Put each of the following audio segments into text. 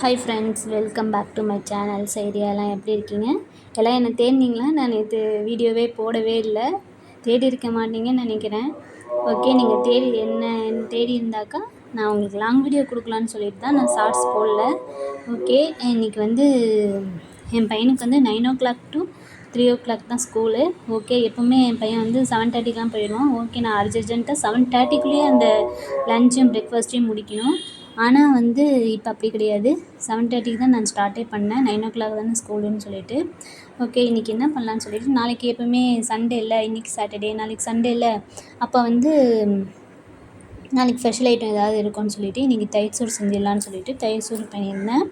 Hi friends welcome back to my channel சைரியாலாம் எப்படி இருக்கீங்க? எல்லாம் என்னை தேடினீங்களா? நான் நேற்று வீடியோவே போடவே இல்லை. தேடி இருக்க மாட்டீங்கன்னு நினைக்கிறேன். ஓகே நீங்கள் தேடி என்ன தேடி இருந்தாக்கா நான் உங்களுக்கு லாங் வீடியோ கொடுக்கலான்னு சொல்லிட்டு தான் நான் ஷார்ட்ஸ் போடல. ஓகே இன்றைக்கி வந்து என் பையனுக்கு வந்து nine o'clock to three o'clock தான் ஸ்கூலு ஓகே எப்போவுமே என் பையன் வந்து செவன் தேர்ட்டிக்கெலாம் போயிடுவான். ஓகே நான் அர்ஜென்ட்டாக செவன் தேர்ட்டிக்குள்ளேயே அந்த லன்ச்சும் பிரேக்ஃபாஸ்ட்டையும் முடிக்கணும். ஆனால் வந்து இப்போ அப்படி கிடையாது. செவன் தேர்ட்டிக்கு தான் நான் ஸ்டார்ட்டே பண்ணேன். நைன் ஓ கிளாக் தானே ஸ்கூலுன்னு சொல்லிட்டு. ஓகே இன்றைக்கி என்ன பண்ணலான்னு சொல்லிட்டு நாளைக்கு எப்போவுமே சண்டே இல்லை இன்றைக்கி சாட்டர்டே நாளைக்கு சண்டே இல்லை. அப்போ வந்து நாளைக்கு ஸ்பெஷல் ஐட்டம் ஏதாவது இருக்கும்னு சொல்லிட்டு இன்றைக்கி தயிர் சோறு செஞ்சிடலான்னு சொல்லிட்டு தயிர் சோறு பண்ணியிருந்தேன்.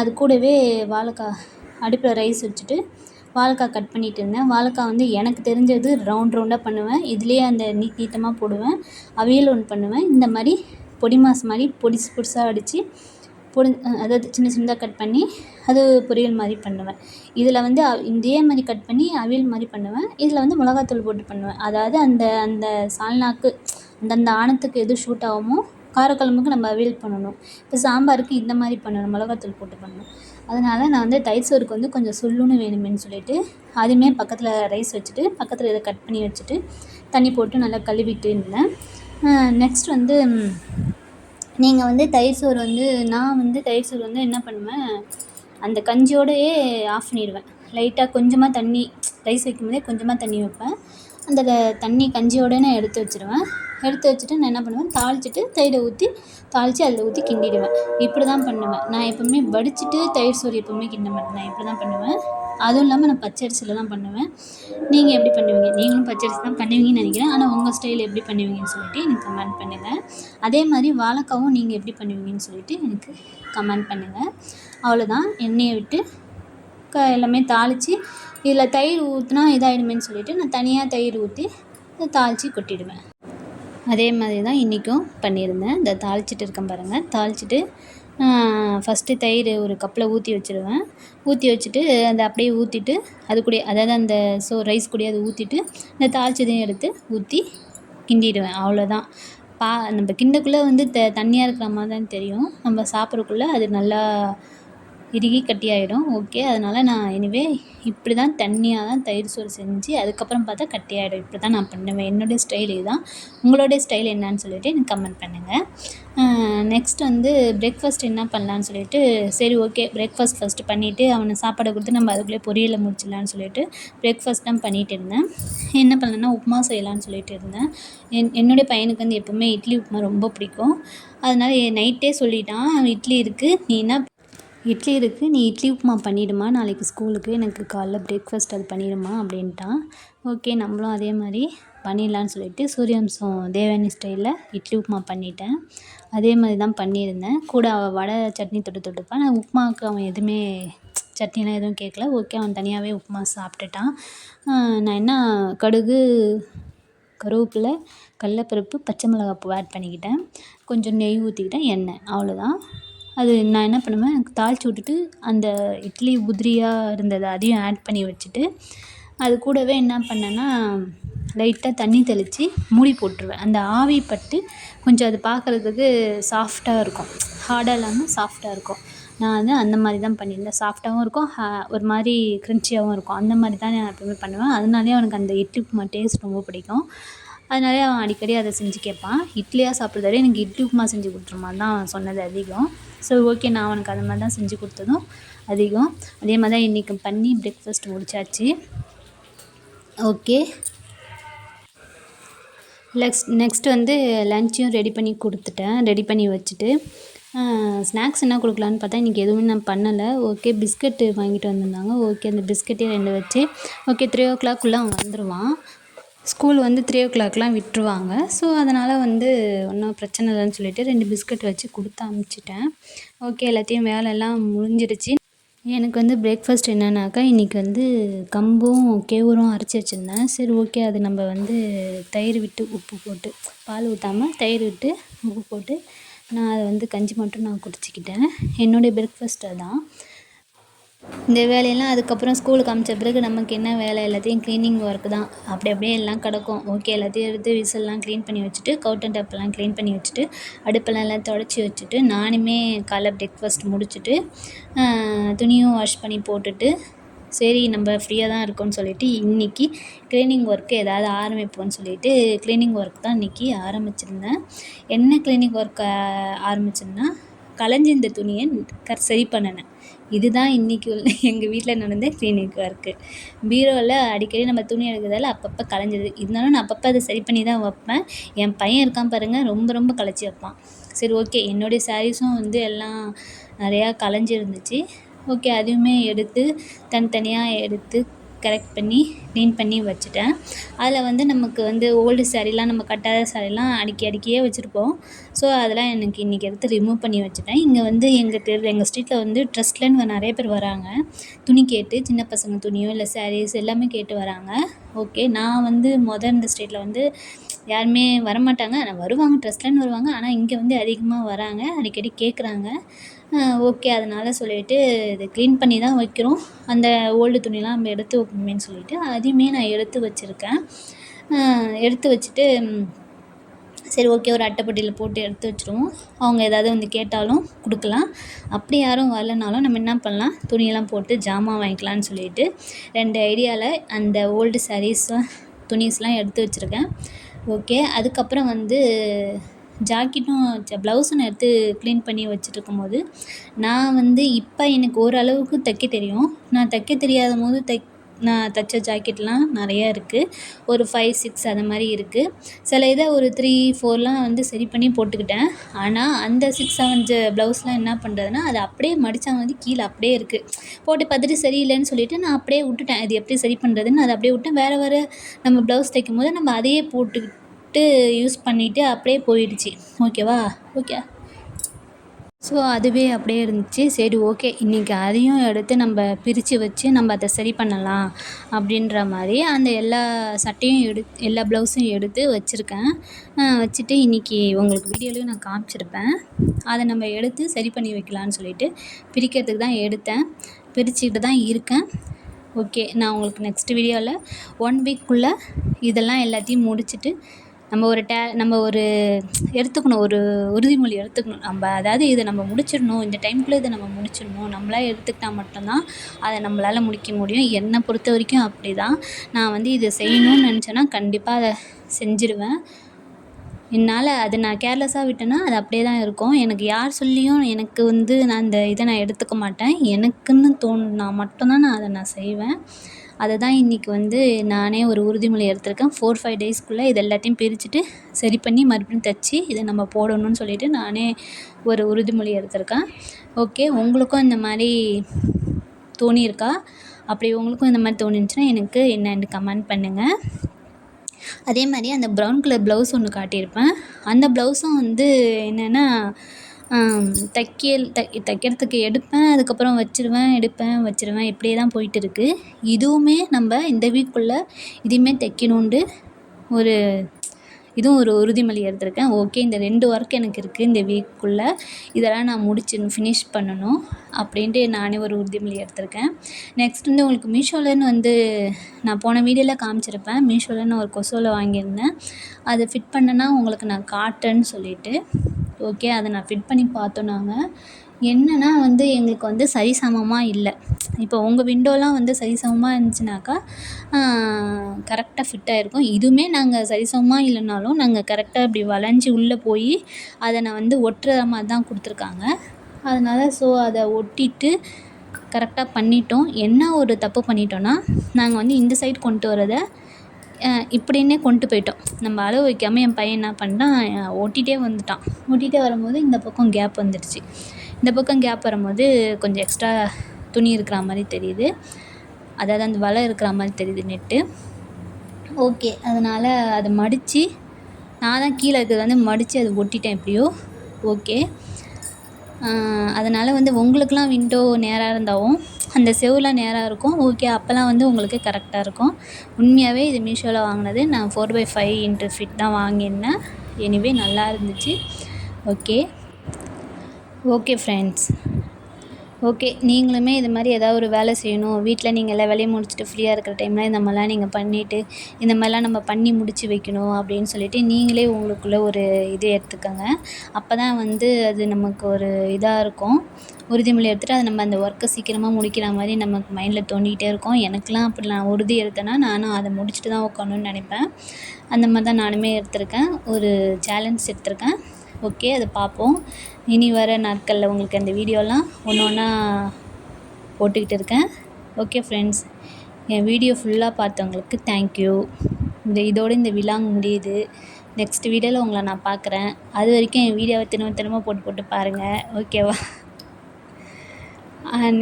அது கூடவே வாழைக்காய் அடுப்பில் ரைஸ் வச்சுட்டு வாழைக்காய் கட் பண்ணிகிட்டு இருந்தேன். வாழைக்காய் வந்து எனக்கு தெரிஞ்சது ரவுண்ட் ரவுண்டாக பண்ணுவேன். இதுலேயே அந்த நீட் நீட்டமாக போடுவேன். அவியல் ஒன்று பண்ணுவேன். இந்த மாதிரி பொடி மாஸ் மாதிரி பொடிசு பொடிசாக அடித்து பொடி அதாவது சின்ன சின்னதாக கட் பண்ணி அது பொரியல் மாதிரி பண்ணுவேன். இதில் வந்து இதே மாதிரி கட் பண்ணி அவியல் மாதிரி பண்ணுவேன். இதில் வந்து மிளகாத்தூள் போட்டு பண்ணுவேன். அதாவது அந்த அந்த சால்னாக்கு அந்தந்த ஆணத்துக்கு எது ஷூட் ஆகுமோ காரக்குழம்புக்கு நம்ம அவியல் பண்ணணும். இப்போ சாம்பாருக்கு இந்த மாதிரி பண்ணணும் மிளகாத்தூள் போட்டு பண்ணணும். அதனால் நான் வந்து தயிர் சோறுக்கு வந்து கொஞ்சம் சுல்லுன்னு வேணுமேன்னு சொல்லிட்டு அதுவுமே பக்கத்தில் ரைஸ் வச்சுட்டு பக்கத்தில் இதை கட் பண்ணி வச்சுட்டு தண்ணி போட்டு நல்லா கழுவிட்டு இருந்தேன். நெக்ஸ்ட் வந்து நீங்கள் வந்து தயிர் சோறு வந்து நான் வந்து தயிர் சோறு வந்து என்ன பண்ணுவேன் அந்த கஞ்சியோடையே ஆஃப் பண்ணிடுவேன். லைட்டாக கொஞ்சமாக தண்ணி ரைஸ் வைக்கும்போதே கொஞ்சமாக தண்ணி வைப்பேன். அந்த தண்ணி கஞ்சியோட நான் எடுத்து வச்சுருவேன். எடுத்து வச்சுட்டு நான் என்ன பண்ணுவேன்? தாளிச்சிட்டு தயிரை ஊற்றி தாளித்து அதில் ஊற்றி கிண்டிடுவேன். இப்படி தான் பண்ணுவேன். நான் எப்போவுமே வடிச்சிட்டு தயிர் சோறு எப்போவுமே கிண்ட மாட்டேன். நான் இப்படி தான் பண்ணுவேன். அதுவும் இல்லாமல் நான் பச்சரிசியில் தான் பண்ணுவேன். நீங்கள் எப்படி பண்ணுவீங்க? நீங்களும் பச்சரிசி தான் பண்ணுவீங்கன்னு நினைக்கிறேன். ஆனால் உங்கள் ஸ்டைல் எப்படி பண்ணுவீங்கன்னு சொல்லிட்டு எனக்கு கமெண்ட் பண்ணுங்கள் அதே மாதிரி வாழைக்காவும் நீங்கள் எப்படி பண்ணுவீங்கன்னு சொல்லிட்டு எனக்கு கமெண்ட் பண்ணுங்கள் அவ்வளோதான் எண்ணெயை விட்டு க எல்லாமே தாளித்து இதில் தயிர் ஊற்றினா இதாகிடுமேன்னு சொல்லிவிட்டு நான் தனியாக தயிர் ஊற்றி தாளித்து கொட்டிடுவேன். அதே மாதிரி தான் இன்றைக்கும் பண்ணியிருந்தேன். இந்த தாளிச்சிட்டு இருக்கேன் பாருங்கள். தாளிச்சிட்டு ஃபஸ்ட்டு தயிர் ஒரு கப்பில் ஊற்றி வச்சுருவேன். ஊற்றி வச்சுட்டு அதை அப்படியே ஊற்றிட்டு அது கூட அதாவது அந்த ஸோ ரைஸ் கூட அதை ஊற்றிட்டு இந்த தாளிச்சதையும் எடுத்து ஊற்றி கிண்டிடுவேன். அவ்வளோதான். பா நம்ம கிண்டக்குள்ளே வந்து த தண்ணியாக இருக்கிற மாதிரி தான் தெரியும். நம்ம சாப்பிட்றக்குள்ளே அது நல்லா இறுகி கட்டியாயிடும். ஓகே அதனால் நான் எனிவே இப்படி தான் தண்ணியாக தான் தயிர் சோறு செஞ்சு அதுக்கப்புறம் பார்த்தா கட்டியாயிடும். இப்படி தான் நான் பண்ணுவேன். என்னுடைய ஸ்டைல் இதுதான். உங்களுடைய ஸ்டைல் என்னன்னு சொல்லிட்டு எனக்கு கமெண்ட் பண்ணுங்கள் நெக்ஸ்ட் வந்து பிரேக்ஃபாஸ்ட் என்ன பண்ணலான்னு சொல்லிட்டு சரி ஓகே பிரேக்ஃபாஸ்ட் ஃபஸ்ட்டு பண்ணிவிட்டு அவனை சாப்பாடை கொடுத்து நம்ம அதுக்குள்ளே பொரியலை முடிச்சிடலான்னு சொல்லிட்டு பிரேக்ஃபாஸ்ட் தான் பண்ணிகிட்டு இருந்தேன். என்ன பண்ணலன்னா உப்புமா செய்யலான்னு சொல்லிட்டு இருந்தேன். என் என்னுடைய பையனுக்கு வந்து எப்போவுமே இட்லி உப்புமா ரொம்ப பிடிக்கும். அதனால் நைட்டே சொல்லிட்டான். இட்லி இருக்குது நீ என்ன இட்லி இருக்குது நீ இட்லி உப்புமா பண்ணிவிடுமா நாளைக்கு ஸ்கூலுக்கு எனக்கு காலைல பிரேக்ஃபாஸ்ட் அது பண்ணிடுமா? அப்படின்ட்டான். ஓகே நம்மளும் அதே மாதிரி பண்ணிடலான்னு சொல்லிட்டு சூரியவம்சம் தேவயானி ஸ்டைலில் இட்லி உப்புமா பண்ணிட்டேன். அதே மாதிரி தான் பண்ணியிருந்தேன். கூட அவள் வடை சட்னி தொட்டு தொட்டுப்பான். நான் உப்புமாவுக்கு அவன் எதுவுமே சட்னிலாம் எதுவும் கேட்கல. ஓகே அவன் தனியாகவே உப்புமா சாப்பிட்டுட்டான். நான் என்ன கடுகு கருவேப்பில கடலப்பருப்பு பச்சை மிளகாய் பூ ஆட் பண்ணிக்கிட்டேன். கொஞ்சம் நெய் ஊற்றிக்கிட்டேன் எண்ணெய். அவ்வளோதான். அது நான் என்ன பண்ணுவேன் தாளித்து விட்டுட்டு அந்த இட்லி உதிரியாக இருந்தது அதையும் ஆட் பண்ணி வச்சுட்டு அது கூடவே என்ன பண்ணேன்னா லைட்டாக தண்ணி தெளித்து மூடி போட்டுருவேன். அந்த ஆவி பட்டு கொஞ்சம் அது பார்க்குறதுக்கு சாஃப்டாக இருக்கும். ஹார்டாக இல்லாமல் சாஃப்டாக இருக்கும். நான் வந்து அந்த மாதிரி தான் பண்ணியிருந்தேன். சாஃப்டாகவும் இருக்கும் ஒரு மாதிரி க்ரன்ச்சியாகவும் இருக்கும். அந்த மாதிரி தான் நான் எப்பவுமே பண்ணுவேன். அதனாலேயே அவனுக்கு அந்த இட்லி உப்புமா டேஸ்ட் ரொம்ப பிடிக்கும். அதனாலே அவன் அடிக்கடி அதை செஞ்சு கேட்பான். இட்லியாக சாப்பிட்றத விட எனக்கு இட்லி உப்புமா செஞ்சு கொடுத்துருமான்னு தான் சொன்னது அதிகம். ஸோ ஓகே நான் அவனுக்கு அந்த மாதிரி தான் செஞ்சு கொடுத்ததும் அதிகம். அதே மாதிரி தான் இன்றைக்கி பண்ணி பிரேக்ஃபாஸ்ட் முடிச்சாச்சு. ஓகே நெக்ஸ்ட் நெக்ஸ்ட் வந்து லன்ச்சையும் ரெடி பண்ணி கொடுத்துட்டேன். ரெடி பண்ணி வச்சுட்டு ஸ்நாக்ஸ் என்ன கொடுக்கலான்னு பார்த்தா இன்றைக்கி எதுவுமே நான் பண்ணலை. ஓகே பிஸ்கட்டு வாங்கிட்டு வந்திருந்தாங்க. ஓகே அந்த பிஸ்கட்டே ரெண்டு வச்சு ஓகே த்ரீ ஓ கிளாக்குள்ளே அவன் வந்துடுவான் ஸ்கூல் வந்து த்ரீ ஓ கிளாக்லாம் விட்டுருவாங்க. ஸோ அதனால் வந்து ஒன்றும் பிரச்சனை இல்லைன்னு சொல்லிட்டு ரெண்டு பிஸ்கட் வச்சு கொடுத்து அனுப்பிச்சிட்டேன் ஓகே எல்லாத்தையும் வேலையெல்லாம் முடிஞ்சிடுச்சு. எனக்கு வந்து பிரேக்ஃபாஸ்ட் என்னன்னாக்கா இன்றைக்கி வந்து கம்பும் கேவுரும் அரைச்சி வச்சுருந்தேன். சரி ஓகே அது நம்ம வந்து தயிர் விட்டு உப்பு போட்டு பால் ஊற்றாமல் தயிர் விட்டு உப்பு போட்டு நான் அதை வந்து கஞ்சி மட்டும் நான் குடிச்சிக்கிட்டேன். என்னுடைய பிரேக்ஃபாஸ்ட் அதான். இந்த வேலையெல்லாம் அதுக்கப்புறம் ஸ்கூலுக்கு அமிச்ச பிறகு நமக்கு என்ன வேலை? எல்லாத்தையும் க்ளீனிங் ஒர்க் தான். அப்படி அப்படியே எல்லாம் கிடக்கும். ஓகே எல்லாத்தையும் எடுத்து விசில்லாம் க்ளீன் பண்ணி வச்சுட்டு கவுட்டன் டப்பெல்லாம் க்ளீன் பண்ணி வச்சுட்டு அடுப்பெல்லாம் எல்லாம் தொடச்சி வச்சுட்டு நானுமே காலை பிரேக்ஃபாஸ்ட் முடிச்சுட்டு துணியும் வாஷ் பண்ணி போட்டுட்டு சரி நம்ம ஃப்ரீயாக தான் இருக்கோம்னு சொல்லிட்டு இன்றைக்கி க்ளீனிங் ஒர்க்கு ஏதாவது ஆரம்பிப்போம்னு சொல்லிட்டு க்ளீனிங் ஒர்க் தான் இன்றைக்கி ஆரம்பிச்சிருந்தேன். என்ன க்ளீனிங் ஒர்க் ஆரம்பிச்சேன்னா கலைஞ்சிருந்த துணியை க சரி பண்ணினேன். இதுதான் இன்றைக்கி உள்ள எங்கள் வீட்டில் நடந்த க்ளீனிங் ஒர்க்கு பீரோவில் அடிக்கடி நம்ம துணி எடுக்கிறதால அப்பப்போ கலைஞ்சிது இருந்தாலும் நான் அப்பப்போ அதை சரி பண்ணி தான் வைப்பேன். என் பையன் இருக்கான் பாருங்கள் ரொம்ப ரொம்ப கலைச்சி வைப்பான். சரி ஓகே என்னுடைய சாரீஸும் வந்து எல்லாம் நிறையா கலைஞ்சிருந்துச்சு ஓகே அதுவுமே எடுத்து தனித்தனியாக எடுத்து கரெக்ட் பண்ணி க்ளீன் பண்ணி வச்சுட்டேன். அதில் வந்து நமக்கு வந்து ஓல்டு சாரீலாம் நம்ம கட்டாத சாரீலாம் அடுக்கி அடுக்கியே வச்சுருப்போம். ஸோ அதெல்லாம் எனக்கு இன்றைக்கி எடுத்து ரிமூவ் பண்ணி வச்சுட்டேன். இங்கே வந்து எங்கள் தெரு எங்கள் ஸ்ட்ரீட்டில் வந்து ட்ரெஸ்லன்னு நிறைய பேர் வராங்க. துணி கேட்டு சின்ன பசங்க துணியோ இல்லை சாரீஸ் எல்லாமே கேட்டு வராங்க. ஓகே நான் வந்து மொதல் இந்த ஸ்ட்ரீட்டில் வந்து யாருமே வரமாட்டாங்க. ஆனால் வருவாங்க ட்ரெஸ்லன்னு வருவாங்க. ஆனால் இங்கே வந்து அதிகமாக வராங்க. அடிக்கடி கேட்குறாங்க ஓகே அதனால் சொல்லிட்டு இதை க்ளீன் பண்ணி தான் வைக்கிறோம். அந்த ஓல்டு துணிலாம் நம்ம எடுத்து வைப்போமேன்னு சொல்லிட்டு அதையுமே நான் எடுத்து வச்சுருக்கேன். எடுத்து வச்சுட்டு சரி ஓகே ஒரு அட்டைப்பட்டியில் போட்டு எடுத்து வச்சுருவோம். அவங்க ஏதாவது வந்து கேட்டாலும் கொடுக்கலாம். அப்படி யாரும் வரலனாலும் நம்ம என்ன பண்ணலாம்? துணியெல்லாம் போட்டு ஜாமான் வாங்கிக்கலான்னு சொல்லிட்டு ரெண்டு ஐடியாவில் அந்த ஓல்டு சாரீஸ் துணிஸ்லாம் எடுத்து வச்சுருக்கேன். ஓகே அதுக்கப்புறம் வந்து ஜாக்கெட்டும் ப்ளவுஸும் எடுத்து க்ளீன் பண்ணி வச்சுட்ருக்கும்போது நான் வந்து இப்போ எனக்கு ஓரளவுக்கு தைக்க தெரியும். நான் தைக்க தெரியாத போது தைக் நான் தைச்ச ஜாக்கெட்லாம் நிறையா இருக்குது ஒரு ஃபைவ் சிக்ஸ் அது மாதிரி இருக்குது சில இதை ஒரு த்ரீ ஃபோர்லாம் வந்து சரி பண்ணி போட்டுக்கிட்டேன். ஆனால் அந்த சிக்ஸ் செவன் ஜ ப்ளவுஸ்லாம் என்ன பண்ணுறதுன்னா அது அப்படியே மடித்தா வந்து கீழே அப்படியே இருக்குது போட்டு பார்த்துட்டு சரியில்லைன்னு சொல்லிவிட்டு நான் அப்படியே விட்டுட்டேன். இது எப்படி சரி பண்ணுறதுன்னு அதை அப்படியே விட்டேன். வேறு வேறு நம்ம ப்ளவுஸ் தைக்கும் போது நம்ம அதையே போட்டுக்கிட்டு போட்டு யூஸ் பண்ணிவிட்டு அப்படியே போயிடுச்சு. ஓகேவா? ஓகே. ஸோ அதுவே அப்படியே இருந்துச்சு. சரி ஓகே. இன்றைக்கி அதையும் எடுத்து நம்ம பிரித்து வச்சு நம்ம அதை சரி பண்ணலாம் அப்படின்ற மாதிரி அந்த எல்லா சட்டையும் எடுத்து எல்லா ப்ளவுஸும் எடுத்து வச்சுருக்கேன். வச்சுட்டு இன்றைக்கி உங்களுக்கு வீடியோலையும் நான் காமிச்சிருப்பேன். அதை நம்ம எடுத்து சரி பண்ணி வைக்கலான்னு சொல்லிட்டு பிரிக்கிறதுக்கு தான் எடுத்தேன். பிரிச்சுக்கிட்டு தான் இருக்கேன். ஓகே நான் உங்களுக்கு நெக்ஸ்ட் வீடியோவில் ஒன் வீக்குள்ளே இதெல்லாம் எல்லாத்தையும் முடிச்சுட்டு நம்ம ஒரு டே நம்ம ஒரு எடுத்துக்கணும் ஒரு உறுதிமொழி எடுத்துக்கணும். நம்ம அதாவது இதை நம்ம முடிச்சிடணும் இந்த டைம்குள்ளே இதை நம்ம முடிச்சிடணும் நம்மளா எடுத்துக்கிட்டா மட்டும்தான் அதை நம்மளால் முடிக்க முடியும். என்னை பொறுத்த வரைக்கும் அப்படி தான் நான் வந்து இதை செய்யணும்னு நினச்சேன்னா கண்டிப்பாக அதை செஞ்சுருவேன். என்னால் அது நான் கேர்லெஸ்ஸாக விட்டேன்னா அது அப்படியே தான் இருக்கும். எனக்கு யார் சொல்லியும் எனக்கு வந்து நான் அந்த இதை நான் எடுத்துக்க மாட்டேன். எனக்குன்னு தோணுனா மட்டும்தான் நான் அதை நான் செய்வேன். அதை தான் இன்றைக்கி வந்து நானே ஒரு உறுதிமொழி எடுத்திருக்கேன். ஃபோர் ஃபைவ் டேஸ்க்குள்ளே இது எல்லாத்தையும் பிரிச்சுட்டு சரி பண்ணி மறுபடியும் தைச்சி இதை நம்ம போடணும்னு சொல்லிவிட்டு நானே ஒரு உறுதிமொழி எடுத்திருக்கேன். ஓகே உங்களுக்கும் இந்த மாதிரி தோணியிருக்கா? அப்படி உங்களுக்கும் இந்த மாதிரி தோணுச்சுன்னா எனக்கு என்னென்னு கமெண்ட் பண்ணுங்கள் அதே மாதிரி அந்த ப்ரௌன் கலர் ப்ளவுஸ் ஒன்று காட்டியிருப்பேன். அந்த ப்ளவுஸும் வந்து என்னென்னா தைக்கல் தை தைக்கிறதுக்கு எடுப்பேன் அதுக்கப்புறம் வச்சுருவேன் எடுப்பேன் வச்சுருவேன் இப்படியே தான் போயிட்டு இருக்குது இதுவுமே நம்ம இந்த வீக்குள்ளே இதையுமே தைக்கணுன்ட்டு ஒரு இதுவும் ஒரு உறுதிமொழி எடுத்திருக்கேன். ஓகே இந்த ரெண்டு ஒர்க் எனக்கு இருக்குது இந்த வீக்குள்ளே இதெல்லாம் நான் முடிச்சு ஃபினிஷ் பண்ணணும் அப்படின்ட்டு நானே ஒரு உறுதிமொழி எடுத்திருக்கேன். நெக்ஸ்ட் வந்து உங்களுக்கு மீஷோலன்னு வந்து நான் போன வீடியோவில் காமிச்சிருப்பேன். மீஷோலன்னு ஒரு கொசோவில் வாங்கியிருந்தேன். அதை ஃபிட் பண்ணேன்னா உங்களுக்கு நான் காட்டுறேன்னு சொல்லிவிட்டு ஓகே அதை நான் ஃபிட் பண்ணி பார்த்தோம் நாங்கள் என்னென்னா வந்து எங்களுக்கு வந்து சரிசமமாக இல்லை. இப்போ உங்கள் விண்டோலாம் வந்து சரிசமமாக இருந்துச்சுனாக்கா கரெக்டாக ஃபிட்டாக இருக்கும். இதுவுமே நாங்கள் சரிசமமாக இல்லைனாலும் நாங்கள் கரெக்டாக இப்படி வளைஞ்சி உள்ளே போய் அதை நான் வந்து ஒட்டுற மாதிரி தான் கொடுத்துருக்காங்க. அதனால் ஸோ அதை ஒட்டிட்டு கரெக்டாக பண்ணிட்டோம். என்ன ஒரு தப்பு பண்ணிட்டோன்னா நாங்கள் வந்து இந்த சைடு கொண்டு வரதை இப்படின்னே கொண்டு போயிட்டோம். நம்ம அளவு வைக்காமல் என் பையன் என்ன பண்ணிட்டான் ஓட்டிகிட்டே வந்துட்டான். ஓட்டிகிட்டே வரும்போது இந்த பக்கம் கேப் வந்துடுச்சு. இந்த பக்கம் கேப் வரும்போது கொஞ்சம் எக்ஸ்ட்ரா துணி இருக்கிற மாதிரி தெரியுது. அதாவது அந்த வலை இருக்கிற மாதிரி தெரியுது நெட்டு ஓகே அதனால் அதை மடித்து நான் தான் கீழே இருக்கிறது வந்து மடித்து அதை ஒட்டிட்டேன் எப்படியோ. ஓகே அதனால் வந்து உங்களுக்கெலாம் விண்டோ நேராக இருந்தாலும் அந்த செவுலாம் நேராக இருக்கும். ஓகே அப்போல்லாம் வந்து உங்களுக்கு கரெக்டாக இருக்கும். உண்மையாகவே இது மீஷோவில் வாங்கினது நான் four by five into fit தான் வாங்கியிருந்தேன். எனிவே நல்லா இருந்துச்சு. ஓகே ஓகே ஃப்ரெண்ட்ஸ் ஓகே நீங்களுமே இது மாதிரி ஏதாவது ஒரு வேலை செய்யணும். வீட்டில் நீங்கள் எல்லா வேலையும் முடிச்சுட்டு ஃப்ரீயாக இருக்கிற டைமில் இந்த மாதிரிலாம் நீங்கள் பண்ணிவிட்டு இந்த மாதிரிலாம் நம்ம பண்ணி முடித்து வைக்கணும் அப்படின்னு சொல்லிட்டு நீங்களே உங்களுக்குள்ளே ஒரு இது எடுத்துக்கோங்க. அப்போ தான் வந்து அது நமக்கு ஒரு இதாக இருக்கும். உறுதிமொழி எடுத்துகிட்டு அதை நம்ம அந்த ஒர்க்கை சீக்கிரமாக முடிக்கிற மாதிரி நமக்கு மைண்டில் தோண்டிகிட்டே இருக்கும். எனக்கெலாம் அப்படி நான் உறுதி எடுத்தேன்னா நானும் அதை முடிச்சுட்டு தான் உட்காணுன்னு நினைப்பேன். அந்த மாதிரி தான் நானுமே எடுத்திருக்கேன். ஒரு சேலஞ்ச் எடுத்திருக்கேன். ஓகே அதை பார்ப்போம். இனி வர நாட்களில் உங்களுக்கு அந்த வீடியோலாம் ஒன்று ஒன்றா போட்டுக்கிட்டு இருக்கேன். ஓகே ஃப்ரெண்ட்ஸ் என் வீடியோ ஃபுல்லாக பார்த்தவங்களுக்கு தேங்க்யூ இந்த இதோடு இந்த விழா முடியுது. நெக்ஸ்ட் வீடியோவில் உங்களை நான் பார்க்குறேன். அது வரைக்கும் என் வீடியோவை திரும்ப திரும்ப போட்டு போட்டு பாருங்கள் ஓகேவா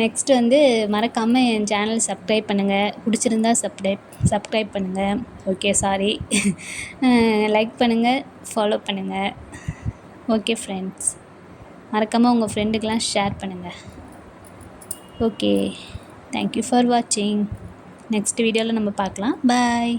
நெக்ஸ்ட் வந்து மறக்காமல் என் சேனல் சப்ஸ்கிரைப் பண்ணுங்கள் பிடிச்சிருந்தா சப்ஸ்கிரைப் சப்ஸ்கிரைப் பண்ணுங்கள் ஓகே சாரி லைக் பண்ணுங்கள் ஃபாலோ பண்ணுங்கள் ஓகே ஃப்ரெண்ட்ஸ் மறக்காமல் உங்கள் ஃப்ரெண்டுக்கெலாம் ஷேர் பண்ணுங்கள் ஓகே தேங்க்யூ ஃபார் வாட்சிங் நெக்ஸ்ட் வீடியோவில் நம்ம பார்க்கலாம். பாய்